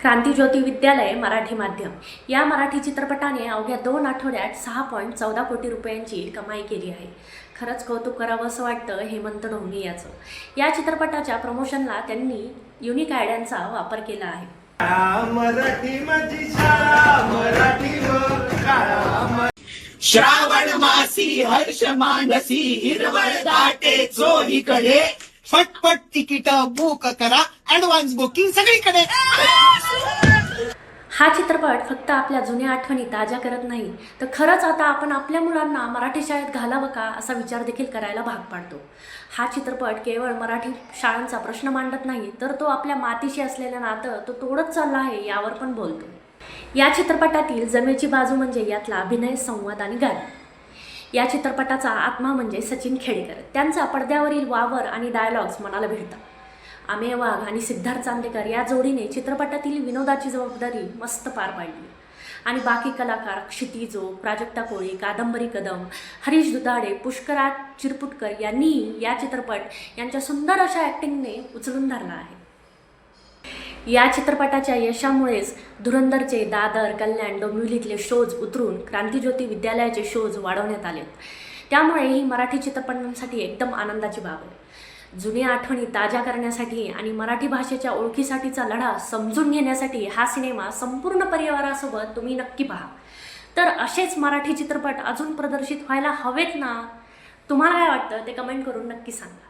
क्रांतीज्योती विद्यालय मराठी माध्यम. या मराठी चित्रपटाने अवघ्या दोन आठवड्यात सहा पॉईंट चौदा कोटी रुपयांची कमाई केली आहे. खरंच कौतुक करावं असं वाटतं हेमंत ढोंगे याचं. या चित्रपटाच्या प्रमोशनला त्यांनी युनिक आयडियांचा वापर केला आहे. शाळा मराठी माझी शाळा मराठी व शाळा श्रावण मासी हर्ष मानसी हिरवळ दाटे चोहीकडे फटफट तिकीट बुक करा. ऍडव्हान्स बुकिंग सगळीकडे. हा चित्रपट फक्त आपल्या जुन्या आठवणी ताज्या करत नाही तर खरंच आता आपण आपल्या मुलांना मराठी शाळेत घालावं का असा विचार देखील करायला भाग पाडतो. हा चित्रपट केवळ मराठी शाळांचा प्रश्न मांडत नाही तर तो आपल्या मातीशी असलेलं नातं तो तोडत चालला आहे यावर पण बोलतो. या चित्रपटातील जमेची बाजू म्हणजे यातला अभिनय संवाद आणि गाणी. या चित्रपटाचा आत्मा म्हणजे सचिन खेडेकर. त्यांचा पडद्यावरील वावर आणि डायलॉग्स मनाला भिडतात. अमेय वाघ आणि सिद्धार्थ चांदेकर या जोडीने चित्रपटातील विनोदाची जबाबदारी मस्त पार पाडली. आणि बाकी कलाकार क्षितिजो प्राजक्ता कोळी कादंबरी कदम हरीश दुधाडे पुष्कराज चिरपुटकर यांनी या चित्रपट यांच्या सुंदर अशा ॲक्टिंगने उचलून धरला आहे. या चित्रपटाच्या यशामुळेच धुरंधरचे दादर कल्याण डोंबिवलीतले शोज उतरून क्रांतीज्योती विद्यालयाचे शोज वाढवण्यात आले त्यामुळे ही मराठी चित्रपटांसाठी एकदम आनंदाची बाब आहे. जुन्या आठवणी ताज्या करण्यासाठी आणि मराठी भाषेच्या ओळखीसाठीचा लढा समजून घेण्यासाठी हा सिनेमा संपूर्ण परिवारासोबत तुम्ही नक्की पहा. तर असेच मराठी चित्रपट अजून प्रदर्शित व्हायला हवेत ना? तुम्हाला काय वाटतं? ते कमेंट करून नक्की सांगा.